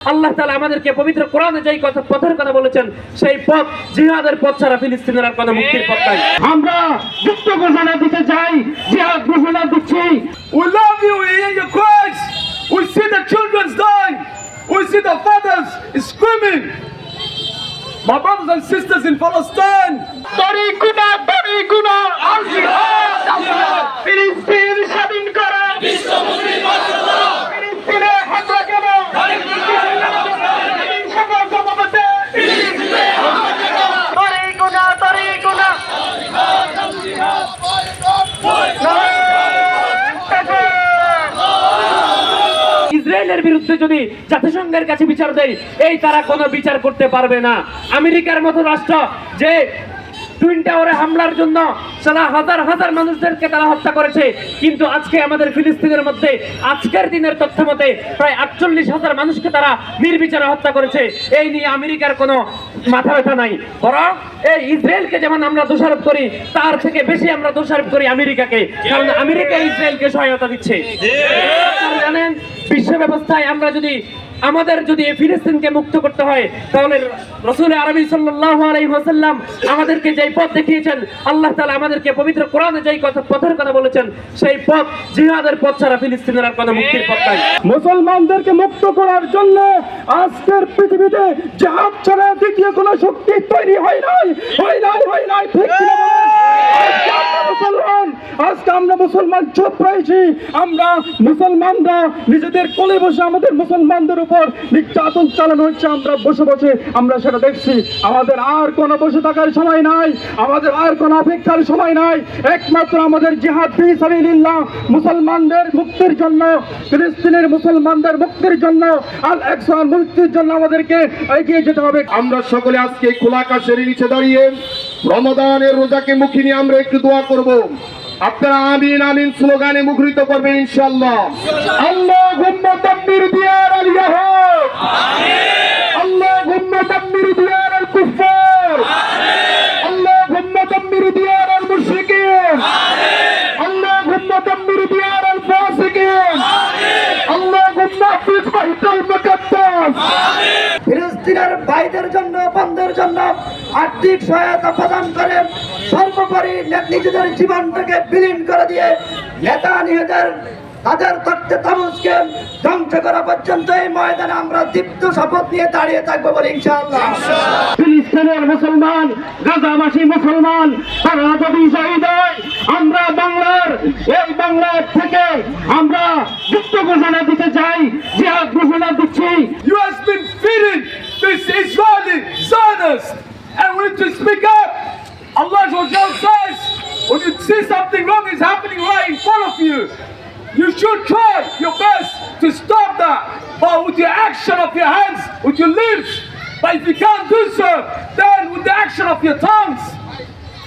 আল্লাহ তাআলা আমাদেরকে পবিত্র কোরআনে যেই কথা পথের কথা বলেছেন সেই পথ জিহাদের পথ ছাড়া ফিলিস্তিনের আর কোনো মুক্তির পথ নাই আমরা যুক্ত ঘোষণা দিতে চাই জিহাদ ঘোষণা দিচ্ছি We love you, we hear your cries. We see the children's dying. We see the fathers screaming. My brothers and sisters in Palestine. তরিকুনা তরিকুনা আল জিহাদ ফিলিস্তিন স্বাধীন করা ফিলিস্তিনে হামলা কেন সকল জনপদে তরিকুনা তরিকুনা ইসরায়েলের বিরুদ্ধে যদি জাতিসংঘের কাছে বিচার দেয়, এই তারা কোনো বিচার করতে পারবে না। আমেরিকার মতো রাষ্ট্র যে টুইন টাওয়ারে হামলার জন্য সারা হাজার হাজার মানুষদেরকে তারা হত্যা করেছে, কিন্তু আজকে আমাদের ফিলিস্তিনের মধ্যে আজকের দিনের তথ্য মতে প্রায় আটচল্লিশ হাজার মানুষকে তারা নির্বিচারে হত্যা করেছে। এই নিয়ে আমেরিকার কোনো মাথা ব্যথা নাই। বরং এই ইসরায়েলকে যেমন আমরা দোষারোপ করি তার থেকে বেশি আমরা দোষারোপ করি আমেরিকাকে। কারণ আমেরিকা ইসরায়েলকে সহায়তা দিচ্ছে। জানেন বিশ্ব ব্যবস্থায় আমরা যদি আমাদের যদি ফিলিস্তিনকে মুক্ত করতে হয়, তাহলে রসুল আরবি ওয়াসাল্লাম আমাদেরকে যেই পথ দেখিয়েছেন, আল্লাহ তাআলা আমাদেরকে পবিত্র কোরআনে যেই কথা পথের কথা বলেছেন, সেই পথ জিহাদের পথ ছাড়া ফিলিস্তিনের আর কোনো মুক্তির পথ নাই মুসলমানদেরকে মুক্ত করার জন্য আজকের পৃথিবীতে জাহাজ ছাড়া দ্বিতীয় কোনো শক্তি তৈরি হয় নাই হয় নাই হয় নাই, ঠিক? আজকে আমরা মুসলমান চুপ রয়েছি। আমরা মুসলমানরা নিজেদের কোলে বসে আমাদের মুসলমানদের উপর নির্যাতন চালানো হচ্ছে, আমরা বসে বসে আমরা সেটা দেখছি। আমাদের আর কোনো বসে থাকার সময় নাই, আমাদের আর কোনো অপেক্ষার সময় নাই। একমাত্র আমাদের জিহাদ ফি সাবিলিল্লাহ, মুসলমানদের মুক্তির জন্য, ফিলিস্তিনের মুসলমানদের মুক্তির জন্য, আল একসান মুক্তির জন্য আমাদেরকে এগিয়ে যেতে হবে। আমরা সকলে আজকে খোলা আকাশের নিচে দাঁড়িয়ে রমদানের রোজাকে মুখী নিয়ে আমরা একটু দোয়া করব। আপনারা আমিন আমিন স্লোগানে মুখরিত করবেন আল ইয়াহুদ আল্লাহ গুম্মা তাম্মির দিয়ার আল কুফার আল্লাহ গুম্মা তাম্মির দিয়ার আল মুশরিকিন আল্লাহ গুম্মা তাম্মির দিয়ার আল ফাসিকিন আল্লাহ গুম্মা হাফিজ বাইতুল মুকাদ্দাস ফিলিস্তিনের ভাইদের জন্য, বন্ধের জন্য আর্থিক সহায়তা প্রদান করে সর্বোপরি নিজেদের জীবনটাকে বিলীন করে দিয়ে নেতা তাদের ধ্বংস করা পর্যন্ত এই ময়দানে আমরা দীপ্ত শপথ নিয়ে দাঁড়িয়ে থাকব বলে ফিলিস্তিনের মুসলমান, গাজাবাসী মুসলমান, তারা যদি শহীদ আমরা বাংলার, এই বাংলার থেকে আমরা যুক্ত ঘোষণা দিতে চাই, জিহাদ ঘোষণা You have been feeding this Israeli Zionist. And we need to speak up. Allah says, when you see something wrong is happening right in front of you, you should try your best to stop that. But with the action of your hands, with your lips, but if you can't do so, then with the action of your tongues.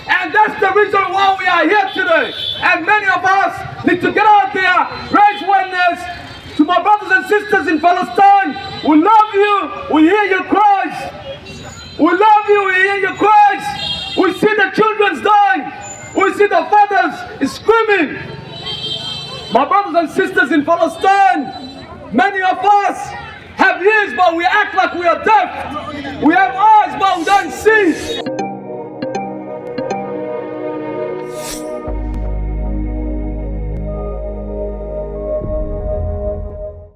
And that's the reason why we are here today. And many of us need to get out there, raise awareness to my brothers and sisters in Palestine. My brothers and sisters in Palestine, many of us have ears, but we act like we are deaf. We have eyes, but we don't see.